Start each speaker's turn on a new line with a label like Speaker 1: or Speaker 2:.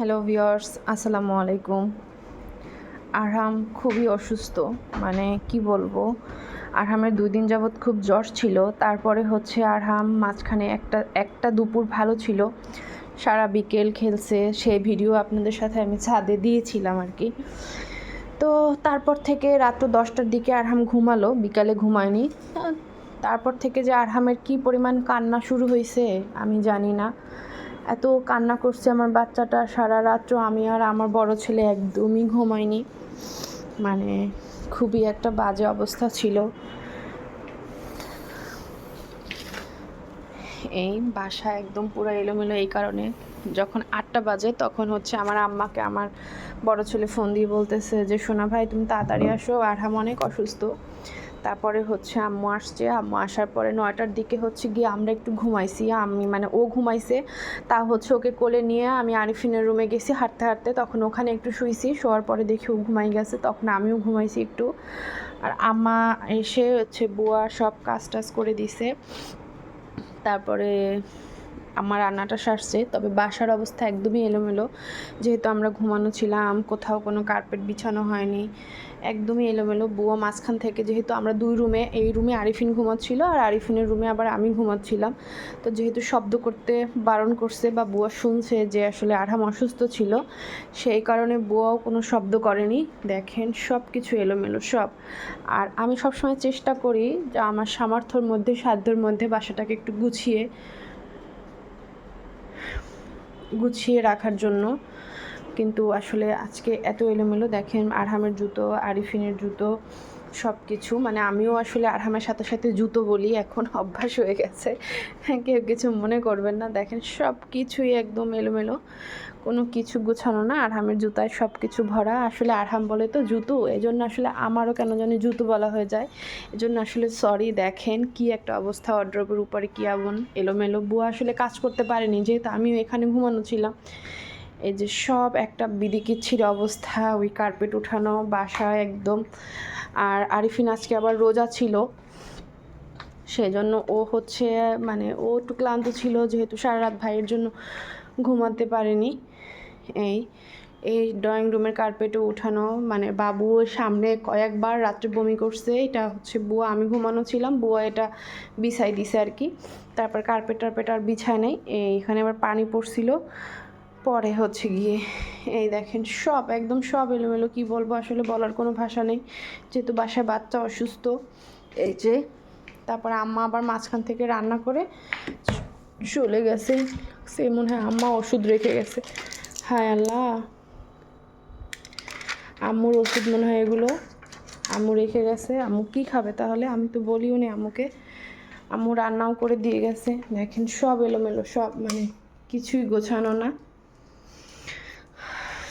Speaker 1: Hello viewers আসসালামু আলাইকুম আরহাম খুবই অসুস্থ। মানে কি বলব? আরহামের দুই দিন যাবৎ খুব জ্বর ছিল। তারপরে হচ্ছে আরহাম মাঝখানে একটা একটা দুপুর ভালো ছিল। সারা বিকেল খেলছে। সেই ভিডিও আপনাদের সাথে আমি ছাদে দিয়েছিলাম আর কি তো তারপর থেকে রাত দশটার দিকে আরহাম ঘুমালো। বিকালে ঘুমায়নি। তারপর থেকে যে আরহামের কি পরিমাণ কান্না শুরু হয়েছে আমি জানি না। এত কান্না করছে আমার বাচ্চাটা সারা রাত্র, আমি আর আমার বড় ছেলে একদমই ঘুমায়নি মানে খুবই একটা বাজে অবস্থা ছিল। এই বাসা একদম পুরো এলোমেলো এই কারণে। যখন আটটা বাজে তখন হচ্ছে আমার আম্মাকে আমার বড় ছেলে ফোন দিয়ে বলতেছে যে, সোনা ভাই, তুমি তাড়াতাড়ি আসো, আরহাম অনেক অসুস্থ। তারপরে হচ্ছে আম্মু আসছে। আম্মু আসার পরে নয়টার দিকে হচ্ছে গিয়ে আমরা একটু ঘুমাইছি। আমি মানে ও ঘুমাইছে, তা হচ্ছে ওকে কোলে নিয়ে আমি আরিফিনের রুমে গেছি হাঁটতে হাঁটতে। তখন ওখানে একটু শুইছি, শোয়ার পরে দেখি ও ঘুমাই গেছে, তখন আমিও ঘুমাইছি একটু। আর আম্মা এসে হচ্ছে বুয়া সব কাজ টাজ করে দিছে। তারপরে আমার রান্নাটা সারছে, তবে বাসার অবস্থা একদমই এলোমেলো। যেহেতু আমরা ঘুমানো ছিলাম, কোথাও কোনো কার্পেট বিছানো হয়নি, একদমই এলোমেলো। বুয়া মাঝখান থেকে যেহেতু আমরা দুই রুমে, এই রুমে আরিফিন ঘুমাচ্ছিল আর আরিফিনের রুমে আবার আমি ঘুমাচ্ছিলাম। তো যেহেতু শব্দ করতে বারণ করছে বা বুয়া শুনছে যে আসলে আরহাম অসুস্থ ছিল, সেই কারণে বুয়াও কোনো শব্দ করেনি। দেখেন সব কিছু এলোমেলো সব। আর আমি সবসময় চেষ্টা করি যে আমার সামর্থ্যর মধ্যে, সাধ্যের মধ্যে বাসাটাকে একটু গুছিয়ে গুছিয়ে রাখার জন্য। কিন্তু আসলে আজকে এত এলোমেলো দেখেন আরহামের জুতো আরিফিনের জুতো সব কিছু মানে আমিও আসলে আরহামের সাথে সাথে জুতো বলি, এখন অভ্যাস হয়ে গেছে। কেউ কিছু মনে করবেন না। দেখেন সব কিছুই একদম এলোমেলো। কোনো কিছু গোছানো না। আরহামের জুতায় সব কিছু ভরা। আসলে আরহাম বলে তো জুতো। এজন্য আসলে আমারও কেন জানি জুতো বলা হয়ে যায়। এজন্য আসলে সরি দেখেন কি একটা অবস্থা অড্রপের উপরে কি এমন এলোমেলো। বুয়া আসলে কাজ করতে পারেনি। যেহেতু আমিও এখানে ঘুমানো ছিলাম। এই যে সব একটা বিদিকিচ্ছির অবস্থা, ওই কার্পেট উঠানো বাসা একদম। আর আরিফিন আজকে আবার রোজা ছিল। সেজন্য ও হচ্ছে মানে ও একটু ক্লান্ত ছিল, যেহেতু সারা রাত ভাইয়ের জন্য ঘুমাতে পারেনি। এই এই ড্রয়িং রুমের কার্পেটও উঠানো মানে বাবু সামনে কয়েকবার রাত্রে বমি করছে। এটা হচ্ছে বুয়া, আমি ঘুমানো ছিলাম, বুয়া এটা বিছাই দিছে আর কি। তারপর কার্পেট টার্পেট আর বিছায় নেই। এইখানে আবার পানি পড়ছিল। পরে হচ্ছে গিয়ে, এই দেখেন সব, একদম সব এলোমেলো, কি বলব আসলে বলার কোনো ভাষা নেই। যেহেতু বাসায় বাচ্চা অসুস্থ, এই যে, তারপর আম্মা আবার মাঝখান থেকে রান্না করে চলে গেছে। সে মনে হয় আম্মা ওষুধ রেখে গেছে। হায় আল্লাহ! আম্মুর ওষুধ মনে হয় এগুলো। আম্মু রেখে গেছে। আম্মু কী খাবে তাহলে? আমি তো বলিও নি আম্মুকে। আম্মু রান্নাও করে দিয়ে গেছে। দেখেন সব এলোমেলো, সব মানে কিছুই গোছানো না।